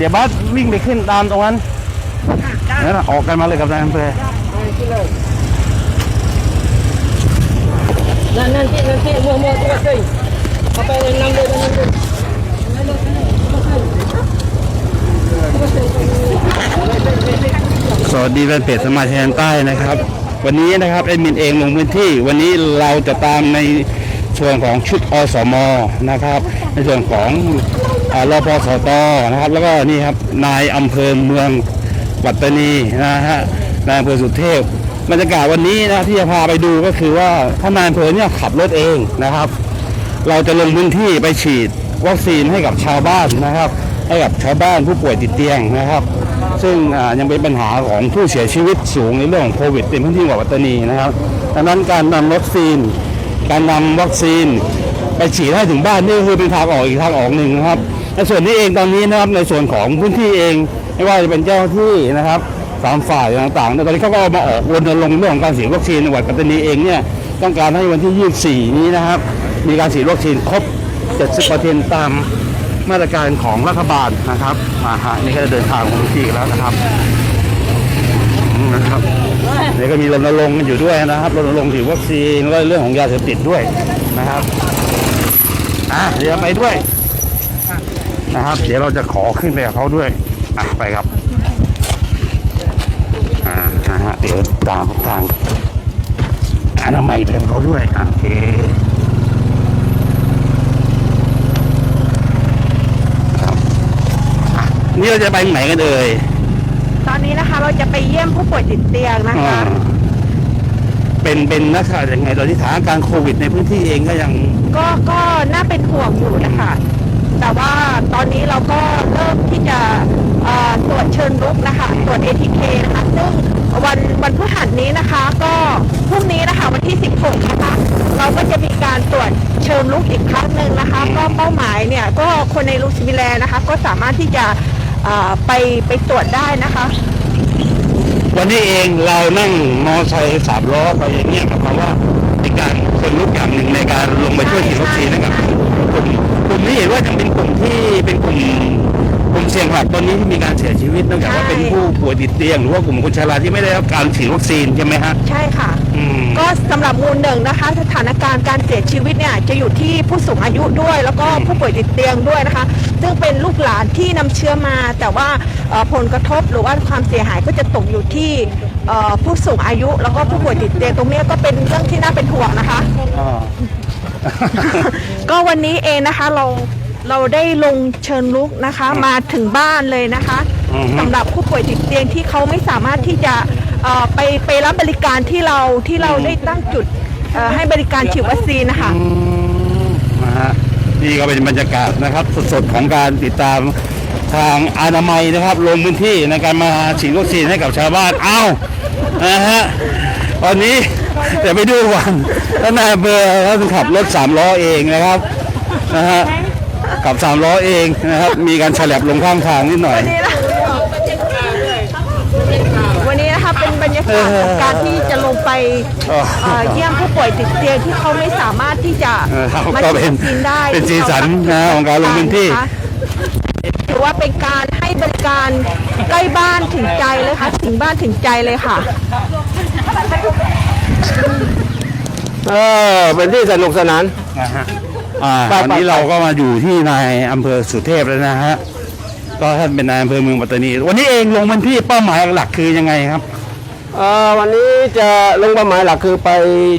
เดี๋ยวบัสวิ่งไปขึ้นตามตรงนั้นนั่นน่ะออกกันมาเลยกับนายอำเภอนั่นนั่นที่นั่นที่มัวมัวตัวขึ้นเอาไปนำเลยนำเลยสวัสดีแฟนเพจสมาชิกแดนใต้นะครับ วันนี้นะครับแอดมินเองลงพื้นที่วันนี้เราจะตามในส่วนของชุดอสมนะครับ ในส่วนของอ่า รพสตนะครับ แล้วก็นี่ครับนายอำเภอเมืองปัตตานีนะฮะนายอำเภอสุเทพบรรยากาศวันนี้นะที่จะพาไปดูก็คือว่าท่านนายอำเภอเนี่ยขับรถเองนะครับ เราจะลงพื้นที่ไปฉีดวัคซีนให้กับชาวบ้านนะครับ ให้กับชาวบ้านผู้ป่วยติดเตียงนะครับ ซึ่งยังเป็นปัญหาของผู้เสียชีวิตสูงในเรื่องของโควิดในพื้นที่จังหวัดปัตตานีนะครับดังนั้นการนำวัคซีน การนำวัคซีน ไปฉีดให้ถึงบ้านนี่คือเป็นทางออกอีกทางออกหนึ่งนะครับ ในส่วนนี้เองตอนนี้นะครับในส่วนของพื้นที่เอง ไม่ว่าจะเป็นเจ้าที่นะครับสามฝ่ายต่างๆเนี่ยตอนนี้เขาก็เอามาออกรณรงค์เรื่องของการฉีดวัคซีนในจังหวัดปัตตานีเองเนี่ยต้องการให้วันที่ 24 นี้นะครับ มีการฉีดวัคซีนครบ 70%ตามมาตรการของรัฐบาลนะครับมาฮะนี่ก็จะเดินทางของที่แล้วนะครับนะครับนี่ก็มีรณรงค์กันอยู่ด้วยนะครับรณรงค์ฉีดวัคซีนแล้วเรื่องของยาเสพติดด้วยนะครับอะเดี๋ยวไปด้วย นะครับ เดี๋ยวเราจะขอขึ้นไปกับเขาด้วยอะไปครับอ่านะฮะเดี๋ยวตามทางอนามัยไปกับเขาด้วยอะโอเคนี่เราจะไปไหนกันเอ่ยตอนนี้นะคะเราจะไปเยี่ยมผู้ป่วยติดเตียงนะอ่าคะ เป็นเป็นนักข่าวยังไงตอนที่สถานการณ์โควิดในพื้นที่เองก็ยัง ก็ก็น่าเป็นห่วงอยู่นะคะ แต่ว่าตอ นี้เราก็เริ่มที่จะตรวจเชิญรุกนะคะตรวจ ATK นะคะซึ่งวันวันพฤหัสนี้นะคะก็พรุ่งนี้นะคะวันที่ 16 นะคะ เราก็จะมีการตรวจเชิญลุกอีกครั้งหนึ่งนะคะ ก็เป้าหมายเนี่ยก็คนในลูซิมิแลนะคะ ก็สามารถที่จะไปไปตรวจได้นะคะ วันนี้เองเรานั่งมอไซค์สามล้อไปอย่างเงี้ยกับคำว่าเป็นการเป็นรูปอย่างหนึ่งในการลงไปช่วยฉีดวัคซีนให้กับ กลุ่มกลุ่มนี้เห็นว่าจะเป็นกลุ่มที่เป็นกลุ่มกลุ่มเสี่ยงหลักตอนนี้ที่มีการเสียชีวิตเนื่องจากว่าใช่เป็นผู้ป่วยติดเตียง หรือว่ากลุ่มคนชราที่ไม่ได้รับการฉีดวัคซีนใช่ไหมฮะใช่ค่ะ อืม ก็สำหรับมูลหนึ่งนะคะ สถานการณ์การเสียชีวิตเนี่ยจะอยู่ที่ผู้สูงอายุด้วย แล้วก็ผู้ป่วยติดเตียงด้วยนะคะ ซึ่งเป็นลูกหลานที่นำเชื้อมา แต่ว่าเอ่อผลกระทบหรือว่าความเสียหายก็จะตกอยู่ที่เอ่อผู้สูงอายุ แล้วก็ผู้ป่วยติดเตียงตรงเนี้ยก็เป็นเรื่องที่น่าเป็นห่วงนะคะอ่า ก็วันนี้เองนะคะเราเราได้ลงเชิญลุกนะคะ มาถึงบ้านเลยนะคะอือฮึสำหรับผู้ป่วยติดเตียงที่เขาไม่สามารถที่จะเอ่อไปไปรับบริการที่เราที่เราได้ตั้งจุดเอ่อให้บริการฉีดวัคซีนนะคะอืมนะฮะนี่ก็เป็นบรรยากาศนะครับ สดๆของการติดตามทางอนามัยนะครับลงพื้นที่ในการมาฉีดวัคซีนให้กับชาวบ้านอ้าวนะฮะ ตอนนี้เดี๋ยวไปดูวันท่านนายอำเภอท่านขับรถสามล้อเองนะครับนะฮะขับสามล้อเองนะครับมีการฉลับลงข้างทางนิดหน่อยวันนี้นะวันนี้นะคะเป็นบรรยากาศของการที่จะลงไปอ๋อเอ่อเยี่ยมผู้ป่วยติดเตียงที่เขาไม่สามารถที่จะเออครับมาก็ฉีดเป็นวัคซีนได้เป็นสีสันนะของการลงพื้นที่ะคะถือว่าเป็นการให้บริการใกล้บ้านถึงใจเลยค่ะถึงบ้านถึงใจเลยค่ะ เออเป็นที่สนุกสนาน นะฮะอ่าไปไป วันนี้เราก็มาอยู่ที่นายอำเภอสุเทพแล้วนะฮะก็ท่านเป็นนายอำเภอเมืองปัตตานี วันนี้เองลงพื้นที่เป้าหมายหลักคือยังไงครับ เอ่อวันนี้จะลงเป้าหมายหลักคือไป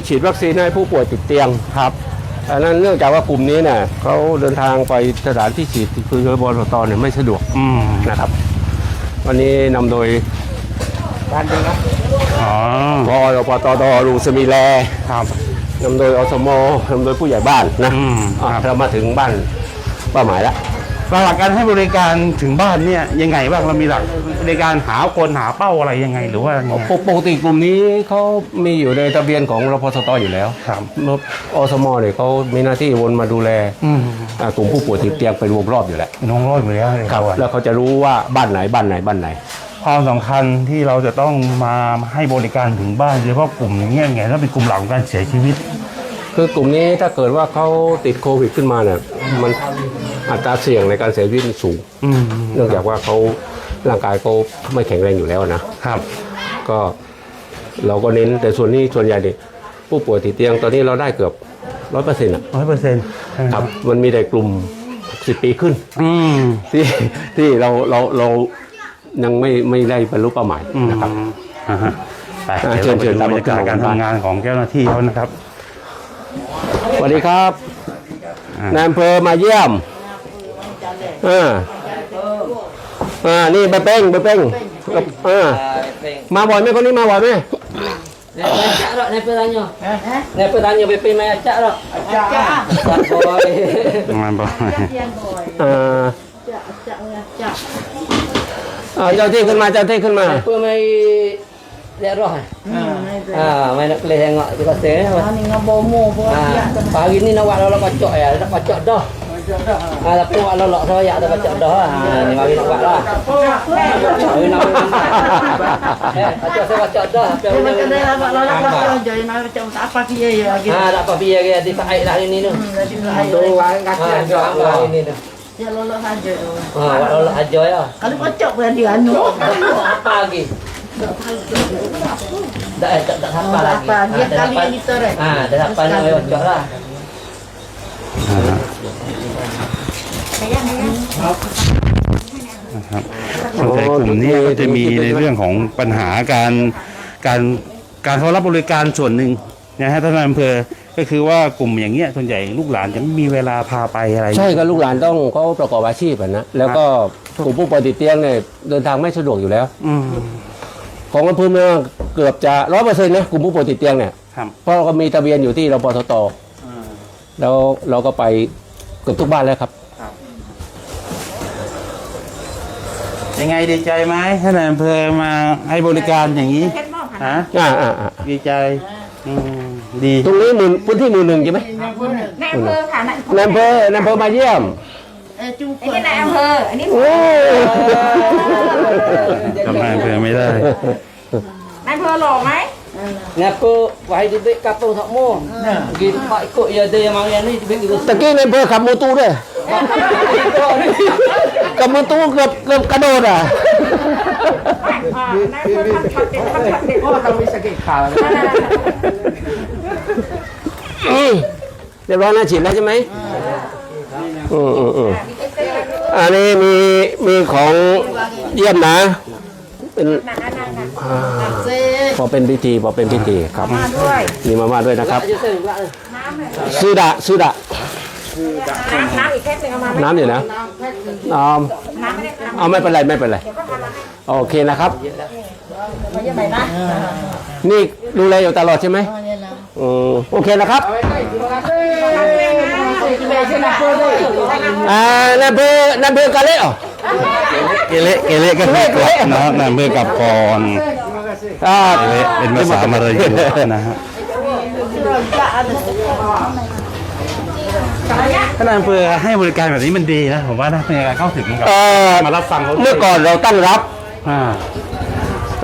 ฉีดวัคซีนให้ผู้ป่วยติดเตียงครับอันนั้นเนื่องจากว่ากลุ่มนี้เนี่ยเขาเดินทางไปสถานที่ฉีดคือบลตเนี่ยไม่สะดวกอืมนะครับ วันนี้นำโดยการดึงครับอ๋อ พอรปตตรูสมีแลครับนำโดยอสมนำโดยผู้ใหญ่บ้านนะอืมอะครับเรามาถึงบ้านเป้าหมายแล้ว หลักการให้บริการถึงบ้านเนี่ยยังไงบ้างเรามีหลักในการหาคนหาเป้าอะไรยังไงหรือว่ายังไง ปกปกติกลุ่มนี้เขามีอยู่ในทะเบียนของรพสตอยู่แล้วครับรถอสมเนี่ยเขามีหน้าที่วนมาดูแลอืม อ่ากลุ่มผู้ป่วยติดเตียงเป็นวงรอบอยู่แล้วน้องร้อยอยู่แล้วเลยครับแล้วเขาจะรู้ว่าบ้านไหนบ้านไหนบ้านไหน ความสำคัญที่เราจะต้องมาให้บริการถึงบ้านโดยเฉพาะกลุ่มอย่างเงี้ยไงถ้าเป็นกลุ่มหลักของการเสียชีวิต คือกลุ่มนี้ถ้าเกิดว่าเขาติดโควิดขึ้นมาเนี่ยมันอัตราเสี่ยงในการเสียชีวิตสูงอืมเนื่องจากว่าเขาร่างกายเขาไม่แข็งแรงอยู่แล้วนะครับ ก็เราก็เน้นแต่ส่วนนี้ส่วนใหญ่เนี่ยผู้ป่วยติดเตียงตอนนี้เราได้เกือบร้อยเปอร์เซ็นต์ร้อยเปอร์เซ็นต์ครับมันมีแต่กลุ่ม10ปีขึ้นอืมที่ที่เราเราเรา ยังไม่ไม่ได้บรรลุเป้าหมายอืมนะครับอ่าฮะไปอ่าเดี๋ยวเราไปเชิญดูเชิญบรรยากาศการทำงานของเจ้าหน้าที่เขานะครับสวัสดีครับอ่านายอำเภอมาเยี่ยมอ่าอ่านี่ใบเป้งใบเป้งกับอ่ามาบ่อยไหมคนนี้มาบ่อยไหม Nek acak dak nek tanya. Eh? Nek tanya BP mai acak dak. Acak. Acak boy. มาบอกอ่า อ่าเจ้าที่ขึ้นมาเจ้าที่ขึ้นมา Apa mai lihat roh. Ah, mai nak kelih tengok tu kata eh. Ni ngabomo pun Ah, pagi ni nak buat lolok kocok ya, nak kocok dah. Ah, tapi buat lolok saya dah kocok dah. Ah, ni mari nak buat lah. Mari nak. Eh, kocok saya kocok dah. Apa Dia macam punya? dah abang lalat macam je nak macam tak apa dia ya lagi. Ah, tak apa biar dia di pakai dah ini tu. Jadi lah Tu orang kaki dah ini tu. Dia lalat saja. Ah, buat lolok aja ya. Kalau kocok pun dia anu. apa lagi? Tak eh, tak tak apa Oh, lagi. apa? Dia Ah, dah kali dapat- yang kita, Rek. Ah, dah dapat nak lewat cok lah. นะครับส่วนใหญ่กลุ่มนี้ก็จะมีในเรื่องของปัญหาการการการเขารับบริการส่วนหนึ่งนะฮะท่านนายอำเภอ ก็คือว่ากลุ่มอย่างเงี้ยส่วนใหญ่ลูกหลานจะไม่มีเวลาพาไปอะไรใช่ก็ลูกหลานต้องเขาประกอบอาชีพอะนะแล้วก็กลุ่มผู้ป่วยติดเตียงเนี่ยเดินทางไม่สะดวกอยู่แล้ว อืม ของอำเภอเมืองเกือบจะร้อยเปอร์เซ็นต์นะกลุ่มผู้ป่วยติดเตียงเนี่ยครับ เพราะเราก็มีทะเบียนอยู่ที่รปทตแล้วเราก็ไปเกือบทุกบ้านแล้วครับ ยังไงดีใจไหมท่านนายอำเภอมาให้บริการอย่างนี้ ฮะ อ่าอ่าอ่า ดีใจอืม ดี ตรงนี้หมื่นพื้นที่หมื่นหนึ่งใช่ไหมนายอำเภอค่ะนายนายอำเภอนายอำเภอมาเยี่ยม Eh อัน cuba. นี้นายอำเภอ อันนี้โอ้ทำนายอำเภอไม่ได้ นายอำเภอหล่อไหม Ngapa wahai di bek kapung tak mau. Pergi tempat ikut ya dia yang mari ni di bek itu. ตะกี้นายอำเภอขับมูตูด้วยกับมูตูเกือบเกือบกระโดดอะ พัดพัดเด็ดพัดพัดเด็ดโอ้เรามีสกิลข่าวอืมเรียบร้อยนะฉีดแล้วใช่ไหมอืมอืมอืมอันนี้มีมีของเยี่ยมนะ เป็นอ่าพอเป็นพิธีพอเป็นพิธีครับด้วยมีมาม่าด้วยนะครับ Aja tu pula. ซื้อดะซื้อดะ น้ำน้ำอีกแค่หนึ่งเอามาไหมน้ำอยู่นะเอาน้ำไม่ได้น้เอาไม่เป็นไรไม่เป็นไรโอเคนะครับำไม่ยังไงนะ นี่ดูแลอยู่ตลอดใช่ไหมอืมโอเคนะครับ อ่านายอำเภอนายอำเภอกาเล่เหรอ เกเรเกเรก็คือกลับนะนายอำเภอกลับก่อนอ่า เกเรเป็นภาษามาเลยนะฮะ ท่านนายอำเภอให้บริการแบบนี้มันดีนะ ผมว่านะในการเข้าถึงกับเอ่อมารับฟังเขาเมื่อก่อนเราตั้งรับ อ่า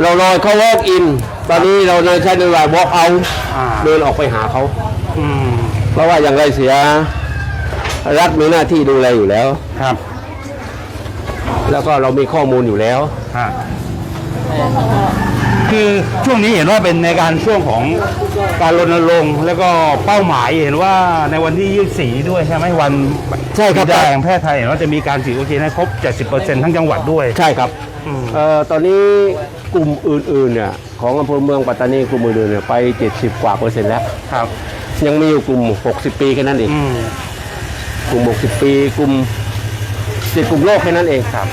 เรารอเขา walk in ตอนนี้เราใช้ในว่า walk out อ่า เดินออกไปหาเขา อืมเพราะว่าอย่างไรเสีย รัฐมีหน้าที่ดูแลอยู่แล้ว ครับแล้วก็เรามีข้อมูลอยู่แล้ว ฮะ คือช่วงนี้เห็นว่าเป็นในการช่วงของการรณรงค์แล้วก็เป้าหมายเห็นว่าในวันที่ 24 ด้วยใช่ไหมวันใช่ครับ บิดาแห่งแพทย์ไทยเห็นว่าจะมีการฉีดวัคซีนให้ครบ 70%ทั้งจังหวัดด้วย ใช่ครับอืม เอ่อตอนนี้กลุ่มอื่นๆเนี่ยของอำเภอเมืองปัตตานีกลุ่มอื่นๆเนี่ยไป 70 กว่าเปอร์เซ็นต์แล้ว ครับ ยังมีอยู่กลุ่ม 60 ปีแค่นั้นเอง อืม กลุ่ม 60 ปี กลุ่มติดกลุ่มโรคแค่นั้นเองครับ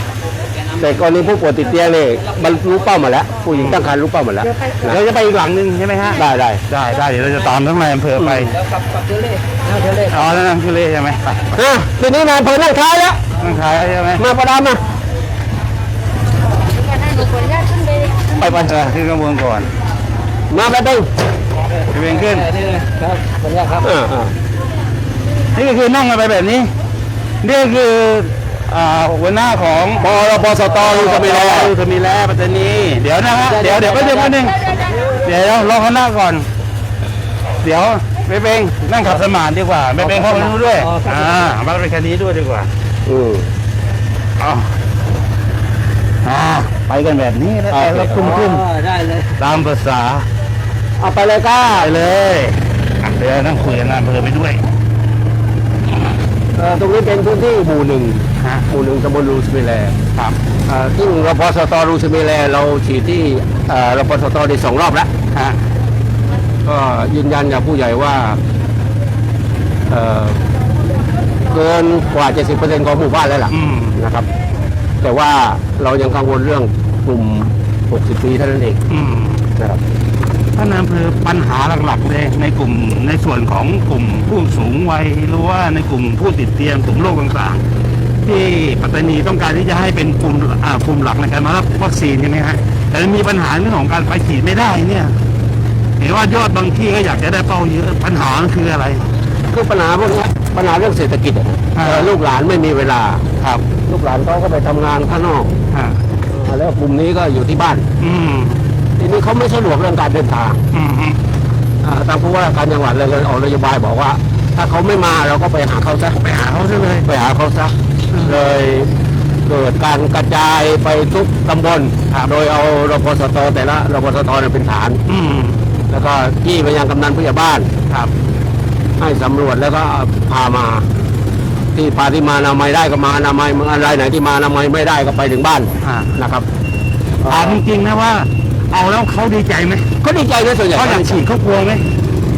แต่กรณีผู้ป่วยติดเตียงเนี่ยบรรลุเป้ามาแล้ว ผู้หญิงตั้งครรภ์รู้เป้าหมดแล้วนะเราจะไปอีกหลังหนึ่งใช่ไหมฮะ ได้ได้ได้ได้เดี๋ยวเราจะตามทั้งนายอำเภอไป Dah kap kap tu leh. Nah, tu leh. อ๋อนั่นคือเล่ใช่ไหมไปฮะทีนี้นายอำเภอนั่งท้ายแล้ว นั่งท้ายใช่ไหมมาประดามมา ไปไปเออขึ้นข้างบนก่อนมาไปตึงไปเบงขึ้น Ni ni. Kap, banyak kap. อ่าอ่านี่ก็คือนั่งกันไปแบบนี้นี่ก็คือ อ่าหัวหน้าของปรปสตลูกมีแลลูกมีแลปัตตานีเดี๋ยวนะฮะเดี๋ยวเดี๋ยวแป๊บนึงแป๊บนึงเดี๋ยวรอเขาหน้าก่อน เดี๋ยวไม่เป็นนั่งขับสมานดีกว่าไม่เป็นเข้ามาดูด้วยอ่ามาเป็นคันนี้ด้วยดีกว่าอืมเอาอ่าไปกันแบบนี้แล้วแต่ละกลุ่มขึ้นได้เลยตามภาษาเอาไปเลยก้าไปเลยอะเดี๋ยวนั่งคุยกับนายอำเภอไปด้วยเอ่อตรงนี้เป็นพื้นที่หมู่หนึ่งฮะหมู่หนึ่งตำบลรูสเมแลครับเอ่อซึ่งรพสตรูสเมแลเราฉีดที่เอ่อรพสตได้สองรอบแล้วฮะก็ยืนยันจากผู้ใหญ่ว่าเอ่อเกินกว่า 70%ของหมู่บ้านแล้วล่ะอืม นะครับ แต่ว่าเรายังกังวลเรื่องกลุ่ม 60 ปีเท่านั้นเองอืมนะครับ ท่านนายอำเภอปัญหาหลักๆเลยในกลุ่มในส่วนของกลุ่มผู้สูงวัยหรือว่าในกลุ่มผู้ติดเตียงกลุ่มโรคต่างๆ ที่ปัตตานีต้องการที่จะให้เป็นกลุ่มอ่ากลุ่มหลักในการมารับวัคซีนใช่ไหมฮะแต่มีปัญหาเรื่องของการไปฉีดไม่ได้เนี่ยเห็นว่ายอดบางที่ก็อยากจะได้เป้าเยอะปัญหามันคืออะไรคือปัญหาพวกนี้ปัญหาเรื่องเศรษฐกิจอะอ่าเอ่อลูกหลานไม่มีเวลาครับ ลูกหลานเขาก็ไปทำงานข้างนอกฮะอ่าแล้วกลุ่มนี้ก็อยู่ที่บ้าน อืม ทีนี้เขาไม่สะดวกเรื่องการเดินทางอืมอืมอ่าทางผู้ว่าการจังหวัดเลยเลยออกนโยบายบอกว่า ถ้าเขาไม่มาเราก็ไปหาเขาซะไปหาเขาซะเลยไปหาเขาซะเลยเกิดการกระจายไปทุกตำบลโดยเอารพสตแต่ละรพสตเนี่ยเป็นฐาน อืมแล้วก็ที่ไปยังกำนันผู้ใหญ่บ้านครับ ให้สำรวจแล้วก็พามา ที่พาที่มาอนามัยได้ก็มาอนามัยอะไรไหนที่มาอนามัยไม่ได้ก็ไปถึงบ้านอ่านะครับถามจริงๆนะว่า เอาแล้วเขาดีใจไหมก็ดีใจนะส่วนใหญ่เขาอยากฉีดเขากลัวไหม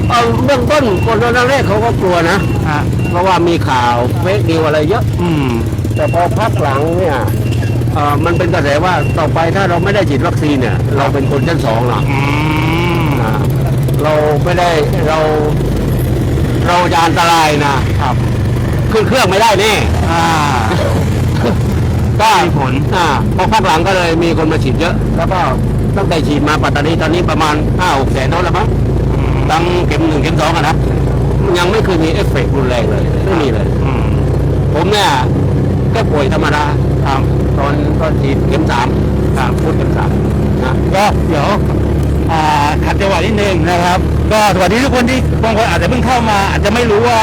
เอาเบื้องต้นคนแรกๆเขาก็กลัวนะอ่าเพราะว่ามีข่าวเฟกนิวอะไรเยอะ อืม แต่พอพักหลังเนี่ยเอ่อมันเป็นกระแสว่าต่อไปถ้าเราไม่ได้ฉีดวัคซีนเนี่ย เราเป็นคนชั้นสองหรออืมอ่าเราไม่ได้เราเราจะอันตรายนะครับขึ้นเครื่องไม่ได้แน่อ่าก็มีผลอ่าพอพักหลังก็เลยมีคนมาฉีดเยอะ แล้วก็ ตั้งแต่ฉีดมาปัตตานีตอนนี้ประมาณห้าหกแสนโดสแล้วมั้งตั้งเข็มหนึ่งเข็มสองอะนะยังไม่เคยมีเอฟเฟกต์รุนแรงเลยไม่มีเลยอืมผมเนี่ยแค่ป่วยธรรมดาครับตอนตอนฉีดเข็มสามครับพูดเข็มสามนะก็เดี๋ยวอ่าขัดจังหวะนิดนึงนะครับ ก็สวัสดีทุกคนที่บางคนอาจจะเพิ่งเข้ามา อาจจะไม่รู้ว่า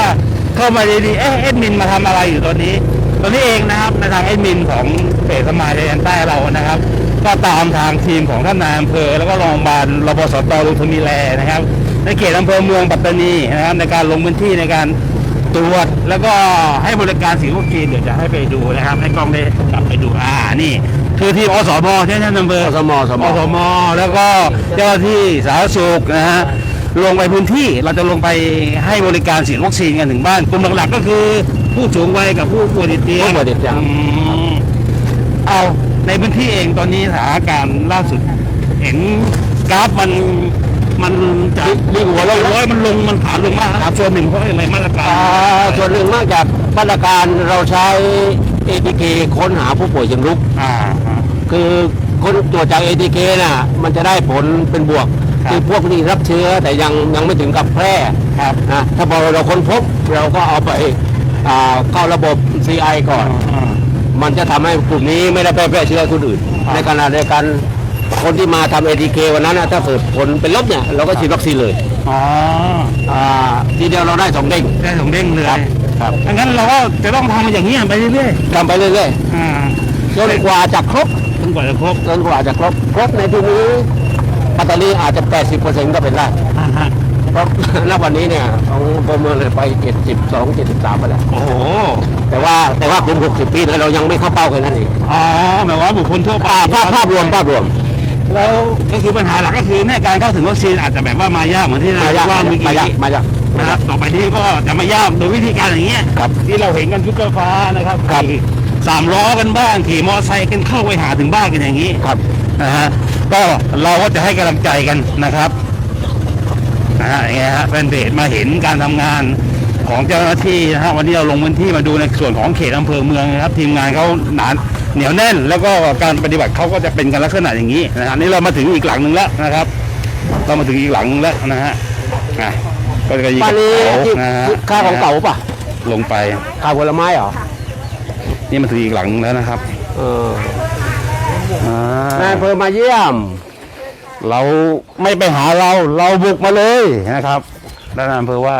เข้ามาดีๆเอ๊ะเอ็ดมินมาทำอะไรอยู่ตอนนี้ตอนนี้เองนะครับในทางเอ็ดมินของเฟสสมายแดนใต้เรานะครับ ก็ตามทางทีมของท่านนายอำเภอ แล้วก็รองบาลรปสตลุงทมีแลนะครับ ในเขตอำเภอเมืองปัตตานีนะครับ ในการลงพื้นที่ในการตรวจแล้วก็ให้บริการสีวัคซีนเดี๋ยวจะให้ไปดูนะครับ ให้กล้องได้กลับไปดูอ่านี่ คือทีมอสมใช่ไหมท่านอำเภออสมอสมอสมแล้วก็เจ้าหน้าที่สาธารณสุขนะฮะลงไปพื้นที่เราจะลงไปให้บริการฉีดวัคซีนกันถึงบ้านกลุ่มหลักๆ ก็คือผู้สูงวัยกับผู้ป่วยติดเตียงผู้ป่วยติดเตียงอืมเอา ในพื้นที่เองตอนนี้สถานการณ์ล่าสุด เห็นกราฟมันมันจะลิงหัวเราะร้อยมันลงมันผ่านลงมากนะครับส่วนหนึ่งเพราะอะไรมาตรการอ่าส่วนหนึ่งมากจากมาตรการเราใช้ ATK ค้นหาผู้ป่วยเชิงรุก อ่าฮะ คือคนตรวจจาก ATK น่ะมันจะได้ผลเป็นบวกครับคือพวกที่รับเชื้อแต่ยังยังไม่ถึงกับแพร่ ครับ นะถ้าพอเราค้นพบเราก็เอาไปอ่าเข้าระบบ CI ก่อนอ่า มันจะทำให้กลุ่มนี้ไม่ได้แพร่แพร่เชื้อคนอื่นครับในขณะเดียวกันคนที่มาทำ ATK วันนั้นนะถ้าเกิดผลเป็นลบเนี่ยเราก็ฉีดวัคซีนเลยอ๋ออ่าทีเดียวเราได้สองเด้งได้สองเด้งเลยครับครับดังนั้นเราก็จะต้องทำอย่างนี้ยไปเรื่อยทำไปเรื่อยๆอ่าๆจนกว่าจะครบจนกว่าจะครบจนกว่าจะครบครบในที่นี้ปัตตานีอาจจะ 80%ก็เป็นได้อ่าฮะเพราะณวันนี้เนี่ยของ ประเมินเลยไป72 73ไปแล้ว โอ้โห แต่ว่าแต่ว่ากลุ่ม60ปีเนี่ยเรายังไม่เข้าเป้ากันนั่นเองอ๋อหมายว่าบุคคลทั่วไปอ่าภาพภาพรวมภาพรวม แล้วก็คือปัญหาหลักก็คือในการเข้าถึงวัคซีนอาจจะแบบว่ามายากเหมือนที่มายากว่าเมื่อมากี้ยากมายากนะครับต่อไปนี้ก็จะไม่ยากโดยวิธีการอย่างเงี้ยครับที่เราเห็นกันชุดไฟฟ้านะครับครับ ขี่สามล้อกันบ้างขี่มอเตอร์ไซค์กันเข้าไปหาถึงบ้านกันอย่างนี้ ครับ นะฮะก็เราก็จะให้กำลังใจกันนะครับ นะฮะอย่างเงี้ยฮะแฟนเพจมาเห็นการทำงานของเจ้าหน้าที่นะฮะวันนี้เราลงพื้นที่มาดูในส่วนของเขตอำเภอเมืองนะครับ ทีมงานเขาหนาเหนียวแน่น แล้วก็การปฏิบัติเขาก็จะเป็นกันลักษณะอย่างนี้นะฮะนี่เรามาถึงอีกหลังหนึ่งแล้วนะครับ เรามาถึงอีกหลังหนึ่งแล้วนะฮะอะก็จะยิงบ้านนี้เขาที่นะฮะค่าของเก่าป่ะลงไปค่าผลไม้เหรอนี่มาถึงอีกหลังหนึ่งแล้วนะครับเอออ่านายอำเภอมาเยี่ยม เราไม่ไปหาเรา เราบุกมาเลยนะครับด้านอำเภอว่า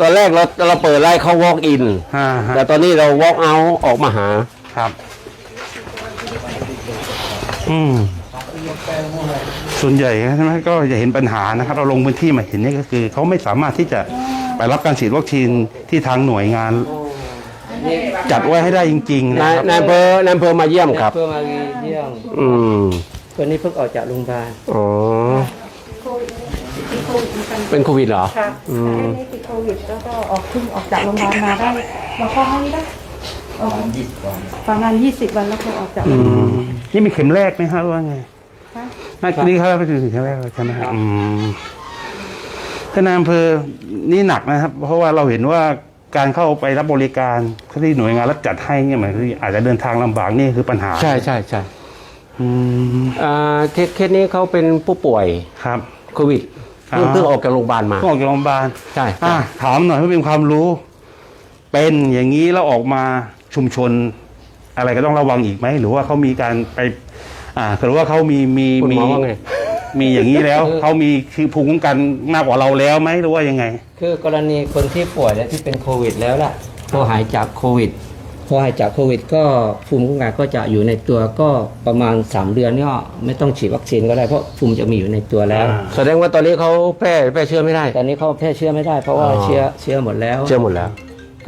ตอนแรกเราเราเปิดไล่เขา walk in อ่าฮะแต่ตอนนี้เรา walk out ออกมาหา ครับ อืมส่วนใหญ่ใช่ไหมก็จะเห็นปัญหานะครับ เราลงพื้นที่มาเห็นนี่ก็คือเขาไม่สามารถที่จะไปรับการฉีดวัคซีนที่ทางหน่วยงาน จัดไว้ให้ได้จริง ๆ นะนายครับ นายอำเภอนายอำเภอมาเยี่ยมครับ เพื่อมาเยี่ยม อืม คนนี้เพิ่งออกจากโรงพยาบาลอ๋อเป็นโควิดเหรอ ค่ะอืมไม่ติดโควิดแล้วก็ออกเพิ่งออกจากโรงพยาบาลมาได้มาเข้าให้ได้ออกประมาณยี่สิบวันแล้วก็ออกจากโรงพยาบาล นี่มีเข็มแรกไหมฮะหรือว่าไงคะน่าจะนี่เขาไปถึงเข็มแรกแล้วใช่ไหมครับอืมท่านนายอำเภอนี่หนักนะครับ เพราะว่าเราเห็นว่าการเข้าไปรับบริการที่หน่วยงานรัฐจัดให้เนี่ยหมายคืออาจจะเดินทางลำบากนี่คือปัญหา ใช่ใช่ใช่ อืมอ่าเคสเคสนี้เขาเป็นผู้ป่วยครับ โควิดเพิ่งอ่า เพิ่งออกจากโรงพยาบาลมา ก็ออกจากโรงพยาบาลใช่อะใช่ถามหน่อยเพื่อเป็นความรู้ เป็นอย่างนี้แล้วออกมาชุมชน อะไรก็ต้องระวังอีกไหม หรือว่าเขามีการไป อ่าหรือว่าเขามีมีคุณหมีมอว่าไง มีอย่างนี้แล้ว เขามีคือภูมิคุ้มกันมากกว่าเราแล้วไหมหรือว่ายังไง คือกรณีคนที่ป่วยและที่เป็นโควิดแล้วล่ะพอหายจากโควิดพ อหายจากโควิด ก็ภูมิคุ้มกันก็จะอยู่ในตัวก็ประมาณ 3 เดือนก็ไม่ต้องฉีดวัคซีนก็ได้เพราะภูมิจะมีอยู่ในตัวแล้วอ่าแสดงว่าตอนนี้เขาแพร่แพร่เชื้อไม่ได้ ตอนนี้เขาแพร่เชื้อไม่ได้เพราะว่าอ๋อ เชื้อเชื้อหมดแล้ว เชื้อหมดแล้ว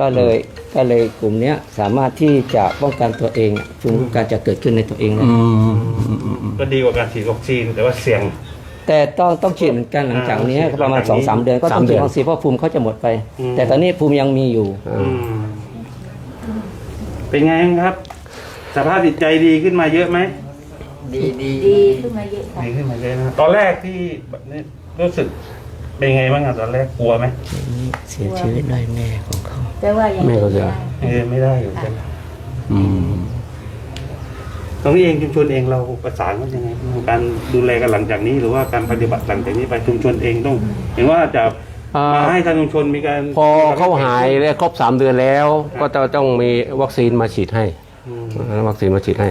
ก็เลยก็เลยกลุ่มเนี้ยสามารถที่จะป้องกันตัวเองภูมิคุ้มกันจะเกิดขึ้นในตัวเองนะก็ดีกว่าการฉีดวัคซีนแต่ว่าเสี่ยง แต่ต้องต้องฉีดเหมือนกันหลังจากนี้อ่าประมาณหลังจากนี้2อสเดือนก็ต้องสามเดืฉีอดนวัคซีนเพราะภูมิเขาจะหมดไป อืม แต่ตอนนี้ภูมิยังมีอยู่ อืม เป็นไงครับ สภาพจิตใจดีขึ้นมาเยอะไหม Di tu majuk. ดีขึ้นมาเยอะนะตอนแรกที่แบบนี้รู้สึกเป็นไงบ้างอะตอนแรกกลัวไหมเสียชีวิตด้วยแม่ของเขา Dewa yang แม่เขาเสียเออไม่ได้อยู่ใช่ไหมอืมตรงนี้เองชุมชนเองเราประสานกันยังไงการดูแลกันหลังจากนี้ หรือว่าการปฏิบัติหลังจากนี้ไปชุมชนเองต้อง เห็นว่าจะ อ่า มาให้ทางชุมชนมีการพอเขาหายได้ครบสามเดือนแล้ว ก็จะต้องมีวัคซีนมาฉีดให้อืมวัคซีนมาฉีดให้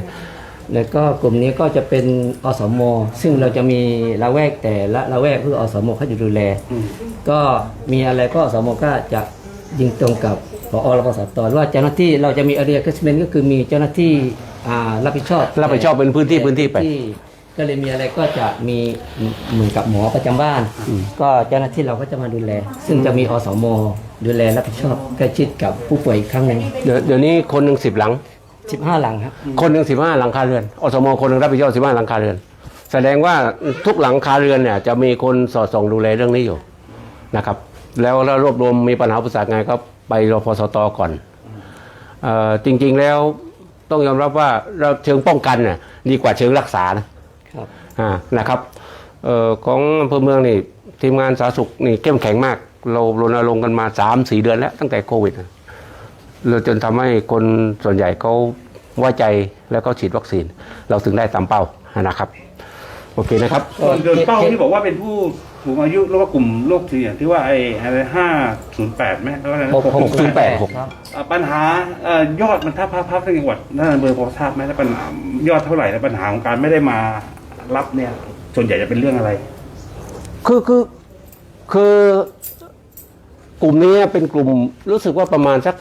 แล้วก็กลุ่มนี้ก็จะเป็นอสม ซึ่งเราจะมีละแวกแต่ละละแวกเพื่ออสมเขาจะดูแลอืมก็มีอะไรก็อสมก็จะยิงตรงกับปอรพสตหรือว่าเจ้าหน้าที่เราจะมี area catchment ก็คือมีเจ้าหน้าที่อ่ารับผิดชอบรับผิดชอบเป็นพื้นที่พื้นที่ไป ก็เลยมีอะไรก็จะมีเหมือนกับหมอประจำบ้าน ก็เจ้าหน้าที่เราก็จะมาดูแล ซึ่งจะมีอสมดูแลรับผิดชอบใกล้ชิดกับผู้ป่วยอีกครั้งหนึ่งเดี๋ยวเดี๋ยวนี้คนหนึ่งสิบหลัง 15 หลังครับ คนหนึ่งสิบห้าหลังคาเรือนอสมคนหนึ่งรับผิดชอบสิบห้าหลังคาเรือน แสดงว่าทุกหลังคาเรือนเนี่ยจะมีคนสอดส่องดูแลเรื่องนี้อยู่นะครับ แล้วเรารวบรวมมีปัญหาอุปสรรคไงก็ไปรพสตก่อนเอ่อจริงๆแล้วต้องยอมรับว่าเราเชิงป้องกันน่ะดีกว่าเชิงรักษานะครับ อ่านะครับเอ่อของอำเภอเมืองนี่ทีมงานสาธารณสุขนี่เข้มแข็งมาก เรารณรงค์กันมาสามสี่เดือนแล้วตั้งแต่โควิดน่ะเราจนทำให้คนส่วนใหญ่เขาไว้ใจแล้วก็ฉีดวัคซีน เราถึงได้ตามเป้านะครับ โอเคนะครับส่วนเดินเป้าที่บอกว่าเป็นผู้สูงอายุแล้วก็กลุ่มโรคเสี่ยงที่ว่าไอ้อะไรห้าศูนย์แปดไหมแล้วอะไรนะหกหกศูนย์แปดหกครับอ่าปัญหาเอ่อยอดมันถ้าพักพักในจังหวัดนั่นเบอร์พอทราบไหมแล้วปัญหายอดเท่าไหร่แล้วปัญหาของการไม่ได้มา รับเนี่ย ส่วนใหญ่จะเป็นเรื่องอะไร คือคือคือกลุ่มนี้เป็นกลุ่มรู้สึกว่าประมาณสัก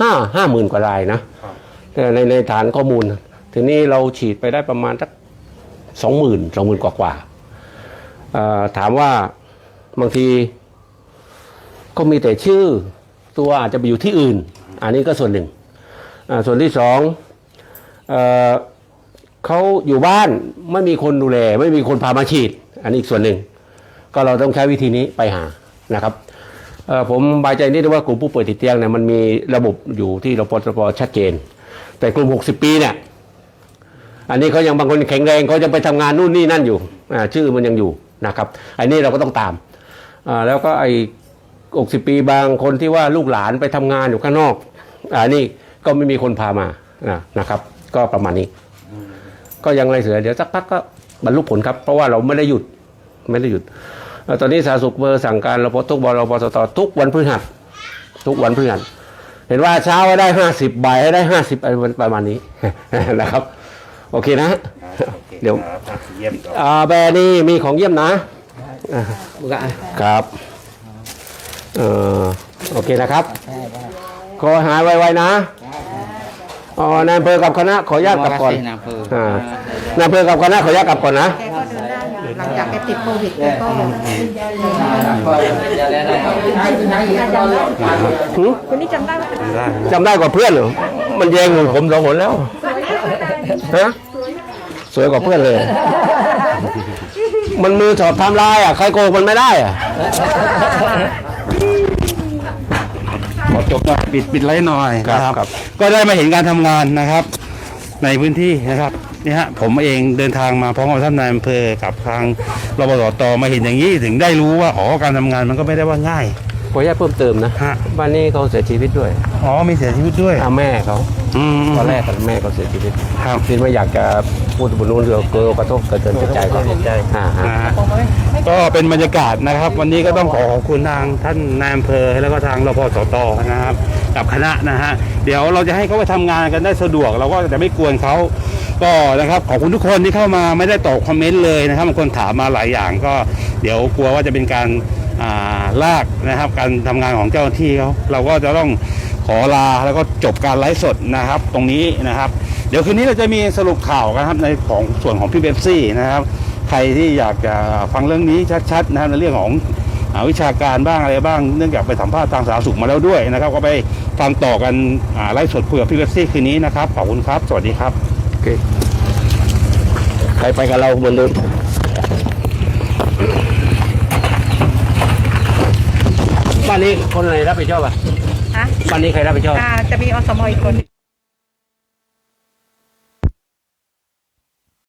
ห้าห้าหมื่นกว่ารายนะครับแต่ในในฐานข้อมูล ทีนี้เราฉีดไปได้ประมาณสักสองหมื่นสองหมื่นกว่ากว่าเอ่อถามว่าบางทีก็มีแต่ชื่อตัวอาจจะไปอยู่ที่อื่น อันนี้ก็ส่วนหนึ่งอ่าส่วนที่สองเอ่อ เขาอยู่บ้านไม่มีคนดูแล ไม่มีคนพามาฉีด อันนี้อีกส่วนหนึ่ง ก็เราต้องใช้วิธีนี้ไปหานะครับผมบายใจนิดนึงว่ากลุ่มผู้ป่วยติดเตียงเนี่ยมันมีระบบอยู่ที่รพสปชัดเจน แต่กลุ่ม 60 ปีเนี่ยอันนี้เขายังบางคนแข็งแรงเขาจะไปทำงานนู่นนี่นั่นอยู่ชื่อมันยังอยู่นะครับอันนี้เราก็ต้องตามแล้วก็ไอ้60 ปีบางคนที่ว่าลูกหลานไปทำงานอยู่ข้างนอกอันนี้ก็ไม่มีคนพามานะครับ ก็ประมาณนี้ ก็ยังไรเสือเดี๋ยวสักพักก็บรรลุผลครับ เพราะว่าเราไม่ได้หยุดไม่ได้หยุดเอ่อตอนนี้สาธารณสุขเบอร์สั่งการเราพบทุกบรปสตทุกวันพฤหัสทุกวันพฤหัสเห็นว่าเช้าได้ห้าสิบบ่ายได้ห้าสิบประมาณนี้นะครับ โอเคนะ เดี๋ยวครับเยี่ยมครับอ่าแบรนด์นี่มีของเยี่ยมนะอ่า buka ครับเออโอเคนะครับ ขอหายไวๆนะ อ๋อนายอำเภอกับคณะขออนุญาตกลับก่อน Terima kasih, Nampu. อ่านายอำเภอกับคณะขออนุญาตกลับก่อนนะ แกก็เดินได้อยู่หลังจากแกติดโควิดแกก็หือคนนี้จำได้ว่าเป็นจำได้กว่าเพื่อนเหรอ มันแย่งผมสองคนแล้ว ฮะ สวยกว่าเพื่อนเลย มันมือถอดไทำลายอะ ใครโกงมันไม่ได้อะ ขอจบหน่อยปิดปิดไลฟ์หน่อยครับนะครับ ก็ได้มาเห็นการทำงานนะครับ ในพื้นที่นะครับนี่ฮะผมเองเดินทางมาพร้อมกับท่านนายอำเภอกับทางรปภตมาเห็นอย่างนี้ถึงได้รู้ว่าอ๋อการทำงานมันก็ไม่ได้ว่าง่าย ขออนุญาตเพิ่มเติมนะฮะ บ้านนี้เขาเสียชีวิตด้วย อ๋อมีเสียชีวิตด้วยอาแม่เขาอืมตอนแรกกับแม่เขาเสียชีวิตครับ คิดว่าอยากจะพูดบนนู้นเรือเกิดกระทบกระเทือนจิตใจเขาเสียใจอ่าฮะ นะฮะก็เป็นบรรยากาศนะครับ วันนี้ก็ต้องขอขอบคุณทางท่านนายอำเภอแล้วก็ทางรพสตนะครับ กับคณะนะฮะเดี๋ยวเราจะให้เขาไปทำงานกันได้สะดวก เราก็จะไม่กวนเขาก็นะครับขอบคุณทุกคนที่เข้ามาไม่ได้ตอบคอมเมนต์เลยนะครับบางคนถามมาหลายอย่างก็เดี๋ยวกลัวว่าจะเป็นการอ่าลากนะครับ การทำงานของเจ้าหน้าที่เขาเราก็จะต้อง ขอลาแล้วก็จบการไลฟ์สดนะครับ ตรงนี้นะครับ เดี๋ยวคืนนี้เราจะมีสรุปข่าวกันครับในของส่วนของพี่เบปซี่นะครับ ใครที่อยากจะฟังเรื่องนี้ชัดๆนะครับในเรื่องของอาวิชาการบ้างอะไรบ้างเนื่องจากไปสัมภาษณ์ทางสาธารณสุขมาแล้วด้วยนะครับ ก็ไปฟังต่อกันอ่าไลฟ์สดคุยกับพี่เบปซี่คืนนี้นะครับขอบคุณครับ สวัสดีครับโอเคใครไปกับเราบนนู้นบ้านนี้คนไหนรับผิดชอบอะ ฮะบ้านนี้ใครรับผิดชอบ อ่าจะมีอสมอีกคน